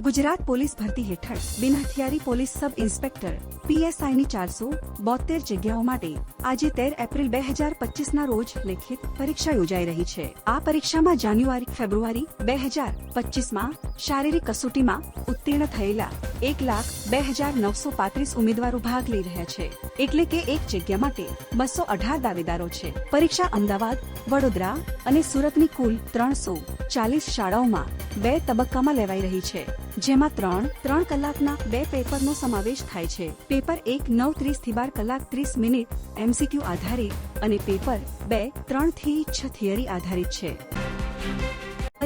Gujarat police ભરતી હેઠળ બિન હથિયારી પોલીસ સબ ઇન્સ્પેક્ટર પીએસઆઈની ચારસો બોતેર જગ્યાઓ માટે આજે તેર એપ્રિલ બે હજાર પચીસના રોજ લેખિત પરીક્ષા યોજાઈ રહી છે. આ પરીક્ષામાં જાન્યુઆરી, ફેબ્રુઆરી બે હજાર પચીસમાં શારીરિક કસોટીમાં ઉત્તીર્ણ થયેલા એક લાખ બે હજાર નવસો પાંત્રીસ ઉમેદવારો ભાગ લઈ રહ્યા છે. એટલે કે એક જગ્યા માટે બસો અઢાર દાવેદારો છે. પરીક્ષા અમદાવાદ, વડોદરા અને સુરતની કુલ ત્રણસો ચાલીસ શાળાઓમાં બે તબક્કામાં લેવાઈ રહી છે, જેમાં ત્રણ ત્રણ કલાકના બે પેપરનો સમાવેશ થાય છે. પેપર એક, નવ ત્રીસથી બાર કલાક ત્રીસ મિનિટ, એમસીક્યુ આધારિત અને પેપર બે, ત્રણથી છ થિયરી આધારિત છે.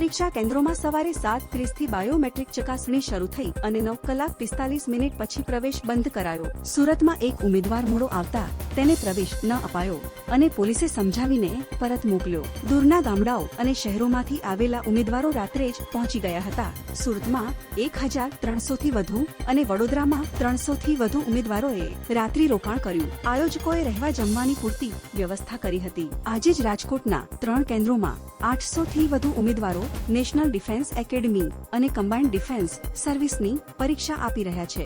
પરીક્ષા કેન્દ્રોમાં સવારે સાત ત્રીસથી બાયોમેટ્રિક ચકાસણી શરૂ થઈ અને નવ કલાક પિસ્તાલીસ મિનિટ પછી પ્રવેશ બંધ કરાયો. સુરતમાં એક ઉમેદવાર મોડો આવતા તેને પ્રવેશ ન અપાયો અને પોલીસે સમજાવીને પરત મોકલ્યો. દૂરના ગામડાઓ અને શહેરોમાંથી આવેલા ઉમેદવારો રાત્રે જ પહોંચી ગયા હતા. સુરતમાં એક હજાર ત્રણસો થી વધુ અને વડોદરામાં ત્રણસો થી વધુ ઉમેદવારોએ રાત્રિ રોકાણ કર્યું. આયોજકોએ રહેવા જમવાની પૂરતી વ્યવસ્થા કરી હતી. આજે જ રાજકોટના ત્રણ કેન્દ્રોમાં આઠસો થી વધુ ઉમેદવારો નેશનલ ડિફેન્સ એકેડમી અને કમ્બાઇન્ડ ડિફેન્સ સર્વિસની પરીક્ષા આપી રહ્યા છે.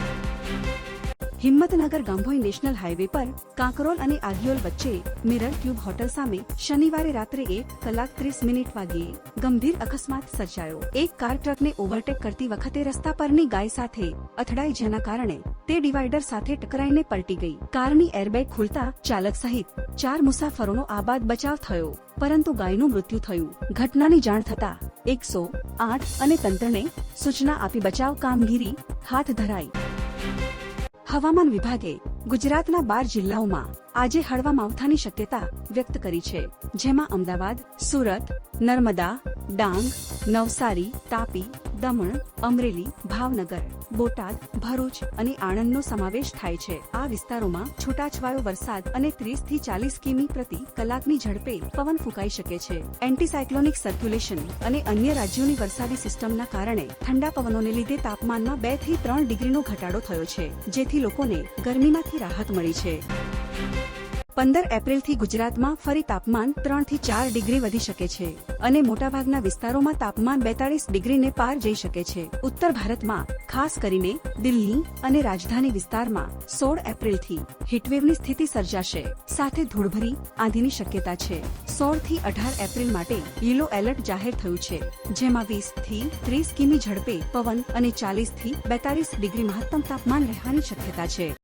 હિંમતનગર ગાંભોઈ નેશનલ હાઈવે પર કાંકરોલ અને આગિયોલ વચ્ચે મિરર ટ્યુબ હોટલ સામે શનિવારે રાત્રે એક કલાક ત્રીસ મિનિટ વાગ્યે ગંભીર અકસ્માત સર્જાયો. એક કાર ટ્રકને ઓવરટેક કરતી વખતે રસ્તા પરની ગાય સાથે અથડાઈ જેના કારણે તે ડિવાઈડર સાથે ટકરાઈને પલટી ગઈ. કારની એરબેગ ખુલતા ચાલક સહિત ચાર મુસાફરોનો આબાદ બચાવ થયો, પરંતુ ગાયનું મૃત્યુ થયું. ઘટનાની જાણ થતા એકસો આઠ અને તંત્રને સૂચના આપી બચાવ કામગીરી હાથ ધરાઈ. હવામાન વિભાગે ગુજરાતના બાર જિલ્લાઓમાં આજે હળવા માવઠાની શક્યતા વ્યક્ત કરી છે, જેમાં અમદાવાદ, સુરત, નર્મદા, ડાંગ, નવસારી, તાપી, દમણ, અમરેલી, ભાવનગર બોટાદ, ભરૂચ અને આણંદનો સમાવેશ થાય છે. આ વિસ્તારોમાં છૂટાછવાયો વરસાદ અને ત્રીસથી ચાલીસ કિમી પ્રતિ કલાકની ઝડપે પવન ફૂંકાઈ શકે છે. એન્ટીસાયક્લોનિક સર્ક્યુલેશન અને અન્ય રાજ્યોની વરસાદી સિસ્ટમના કારણે ઠંડા પવનોને લીધે તાપમાનમાં બેથી ત્રણ ડિગ્રીનો ઘટાડો થયો છે, જેથી લોકોને ગરમીમાંથી રાહત મળી છે. પંદર એપ્રિલથી ગુજરાતમાં ફરી તાપમાન ત્રણથી ચાર ડિગ્રી વધી શકે છે અને મોટાભાગના વિસ્તારોમાં તાપમાન બેતાળીસ ડિગ્રીને પાર જઈ શકે છે. ઉત્તર ભારતમાં, ખાસ કરીને, દિલ્હી અને રાજધાની વિસ્તારમાં, સોળ એપ્રિલથી હીટવેવની સ્થિતિ સર્જાશે. સાથે ધૂળભરી આંધીની શક્યતા છે. સોળથી અઢાર એપ્રિલ માટે યલો એલર્ટ જાહેર થયું છે, જેમાં વીસથી ત્રીસ કિમી ઝડપે પવન અને ચાલીસથી બેતાળીસ ડિગ્રી મહત્તમ તાપમાન રહેવાની શક્યતા છે.